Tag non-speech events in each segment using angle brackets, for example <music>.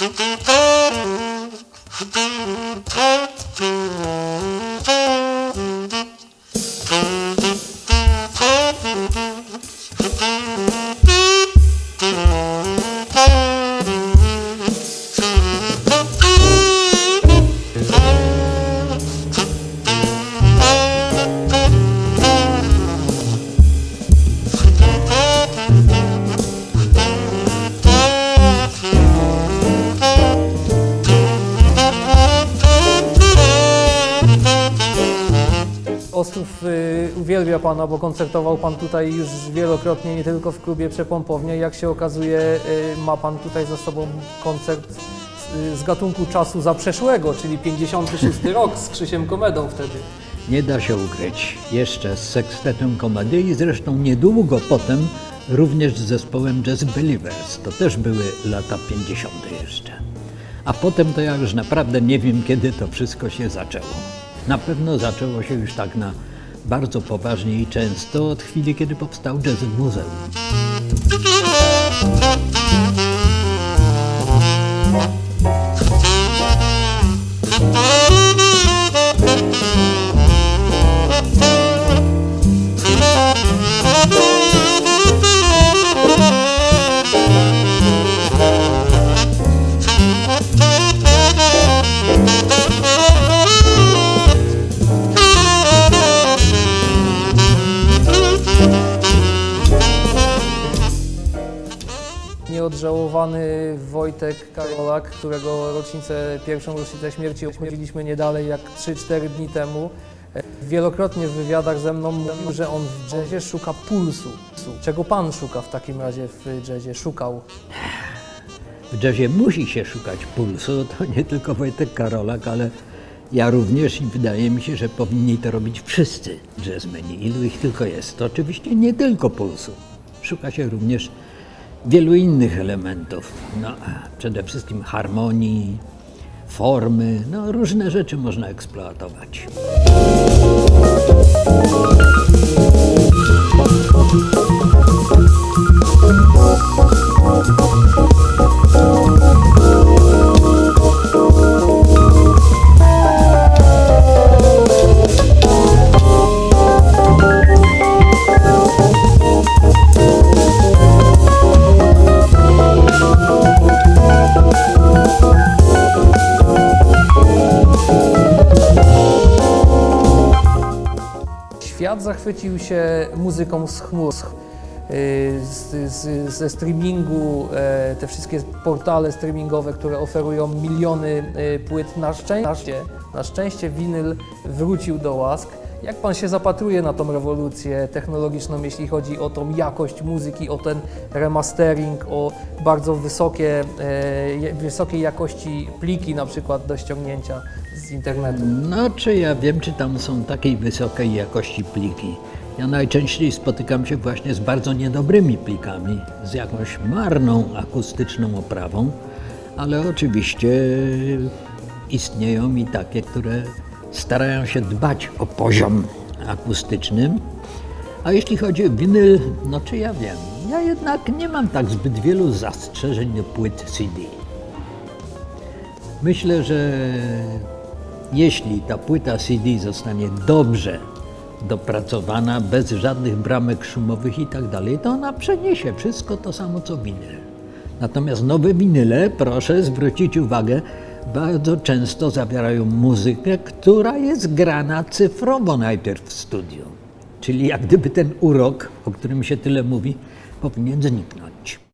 Mm-hmm. Pana, bo koncertował Pan tutaj już wielokrotnie, nie tylko w klubie Przepompownia. Jak się okazuje, y, ma Pan tutaj za sobą koncert z, z gatunku czasu zaprzeszłego, czyli 56 <laughs> rok z Krzysiem Komedą wtedy. Nie da się ukryć. Jeszcze z sekstetem komedy i zresztą niedługo potem również z zespołem Jazz Believers. To też były lata 50. jeszcze. A potem to ja już naprawdę nie wiem, kiedy to wszystko się zaczęło. Na pewno zaczęło się już tak na bardzo poważnie i często od chwili, kiedy powstał Jazz Muzeum. Nieodżałowany Wojtek Karolak, którego rocznicę, pierwszą rocznicę śmierci obchodziliśmy nie dalej jak 3-4 dni temu. Wielokrotnie w wywiadach ze mną mówił, że on w jazzie szuka pulsu. Czego pan szuka w takim razie w jazzie? Szukał. W jazzie musi się szukać pulsu, to nie tylko Wojtek Karolak, ale ja również i wydaje mi się, że powinni to robić wszyscy jazzmeni, ilu ich tylko jest. To oczywiście nie tylko pulsu. Szuka się również wielu innych elementów. No, przede wszystkim harmonii, formy, no różne rzeczy można eksploatować. Świat zachwycił się muzyką z chmur, z, y, z, ze streamingu, e, te wszystkie portale streamingowe, które oferują miliony y, płyt. Na szczęście, na szczęście winyl wrócił do łask. Jak pan się zapatruje na tą rewolucję technologiczną, jeśli chodzi o tą jakość muzyki, o ten remastering, o bardzo wysokie, e, wysokiej jakości pliki na przykład do ściągnięcia z internetu? No, czy ja wiem, czy tam są takiej wysokiej jakości pliki. Ja najczęściej spotykam się właśnie z bardzo niedobrymi plikami, z jakąś marną akustyczną oprawą, ale oczywiście istnieją i takie, które starają się dbać o poziom akustycznym. A jeśli chodzi o winyl, no czy ja wiem, ja jednak nie mam tak zbyt wielu zastrzeżeń do płyt CD. Myślę, że jeśli ta płyta CD zostanie dobrze dopracowana, bez żadnych bramek szumowych i tak dalej, to ona przeniesie wszystko to samo co winyl. Natomiast nowe winyle, proszę zwrócić uwagę, bardzo często zawierają muzykę, która jest grana cyfrowo najpierw w studiu. Czyli jak gdyby ten urok, o którym się tyle mówi, powinien zniknąć.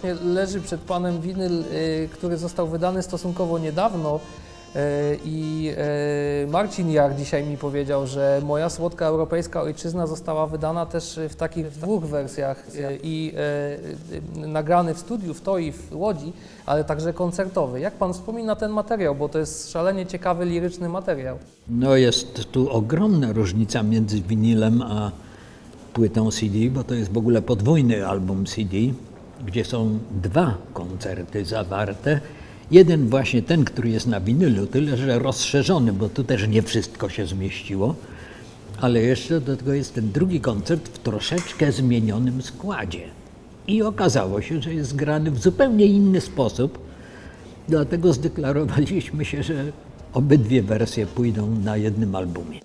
Właśnie leży przed Panem winyl, y, który został wydany stosunkowo niedawno. E, I e, Marcin Jar dzisiaj mi powiedział, że moja słodka europejska ojczyzna została wydana też w takich dwóch wersjach i nagrany w studiu w Toi w Łodzi, ale także koncertowy. Jak pan wspomina ten materiał, bo to jest szalenie ciekawy, liryczny materiał. No jest tu ogromna różnica między winylem a płytą CD, bo to jest w ogóle podwójny album CD, gdzie są dwa koncerty zawarte. Jeden właśnie ten, który jest na winylu, tyle że rozszerzony, bo tu też nie wszystko się zmieściło, ale jeszcze do tego jest ten drugi koncert w troszeczkę zmienionym składzie. I okazało się, że jest grany w zupełnie inny sposób, dlatego zdeklarowaliśmy się, że obydwie wersje pójdą na jednym albumie.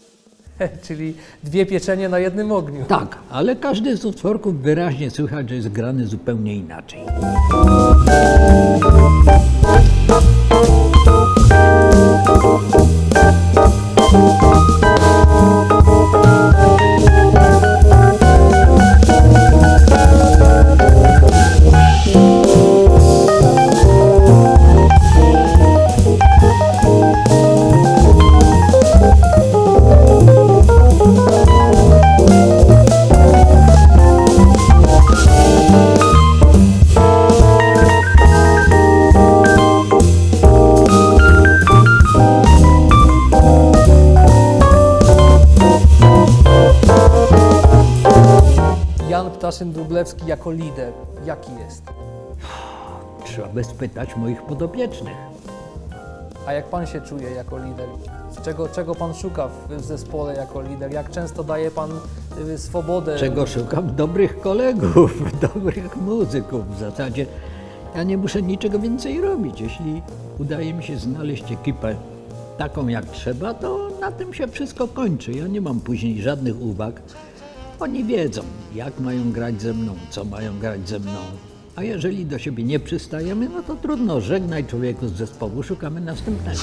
<laughs> Czyli dwie pieczenie na jednym ogniu. Tak, ale każdy z utworków wyraźnie słychać, że jest grany zupełnie inaczej. Jan Ptaszyn-Dublewski jako lider. Jaki jest? Trzeba by spytać moich podopiecznych. A jak pan się czuje jako lider? Czego, czego pan szuka w w zespole jako lider? Jak często daje pan y, swobodę? Czego szukam? Dobrych kolegów, <laughs> dobrych muzyków. W zasadzie ja nie muszę niczego więcej robić. Jeśli udaje mi się znaleźć ekipę taką jak trzeba, to na tym się wszystko kończy. Ja nie mam później żadnych uwag. Oni wiedzą, jak mają grać ze mną, co mają grać ze mną. A jeżeli do siebie nie przystajemy, no to trudno, żegnaj człowieku z zespołu, szukamy następnego.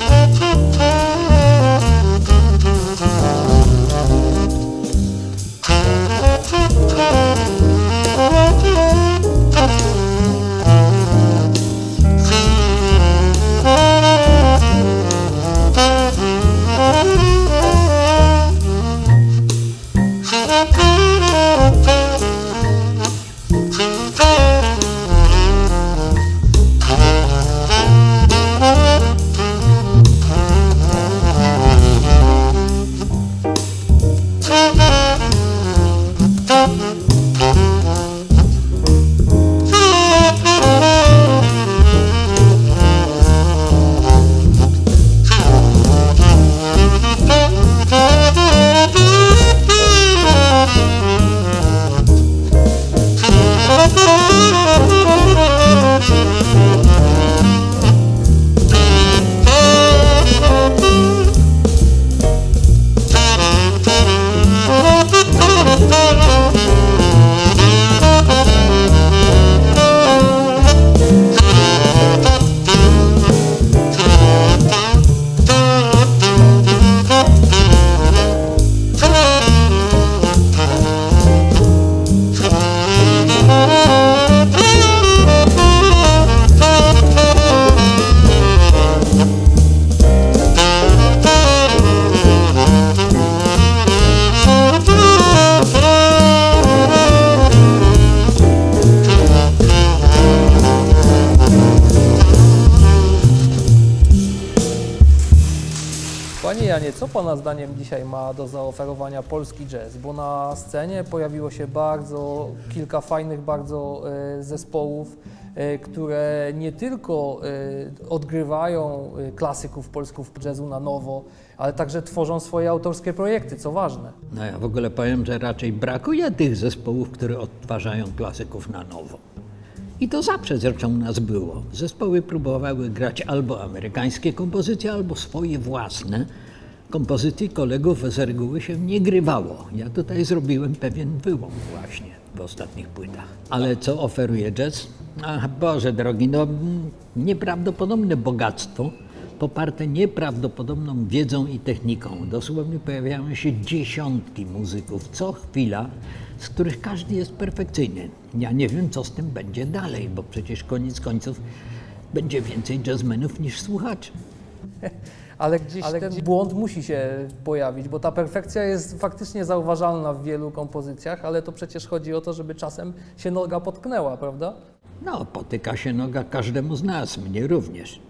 Pana zdaniem dzisiaj ma do zaoferowania polski jazz? Bo na scenie pojawiło się bardzo kilka fajnych bardzo e, zespołów, e, które nie tylko e, odgrywają klasyków polsków jazzu na nowo, ale także tworzą swoje autorskie projekty, co ważne. No ja w ogóle powiem, że raczej brakuje tych zespołów, które odtwarzają klasyków na nowo. I to zawsze zresztą u nas było. Zespoły próbowały grać albo amerykańskie kompozycje, albo swoje własne. Kompozycji kolegów z reguły się nie grywało. Ja tutaj zrobiłem pewien wyłom właśnie w ostatnich płytach. Ale co oferuje jazz? Ach, Boże drogi, no nieprawdopodobne bogactwo poparte nieprawdopodobną wiedzą i techniką. Dosłownie pojawiają się dziesiątki muzyków co chwila, z których każdy jest perfekcyjny. Ja nie wiem, co z tym będzie dalej, bo przecież koniec końców będzie więcej jazzmenów niż słuchaczy. <laughs> ale gdzieś ten błąd musi się pojawić, bo ta perfekcja jest faktycznie zauważalna w wielu kompozycjach, ale to przecież chodzi o to, żeby czasem się noga potknęła, prawda? No, potyka się noga każdemu z nas, mnie również.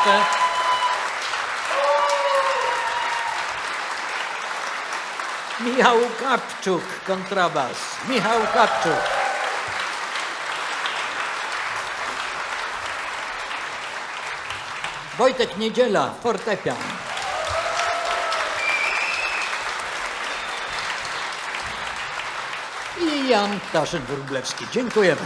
Jeszcze. Michał Kapczuk, kontrabas. Michał Kapczuk. Wojtek Niedziela, fortepian. I Jan Taszyn-Wróblewski. Dziękujemy.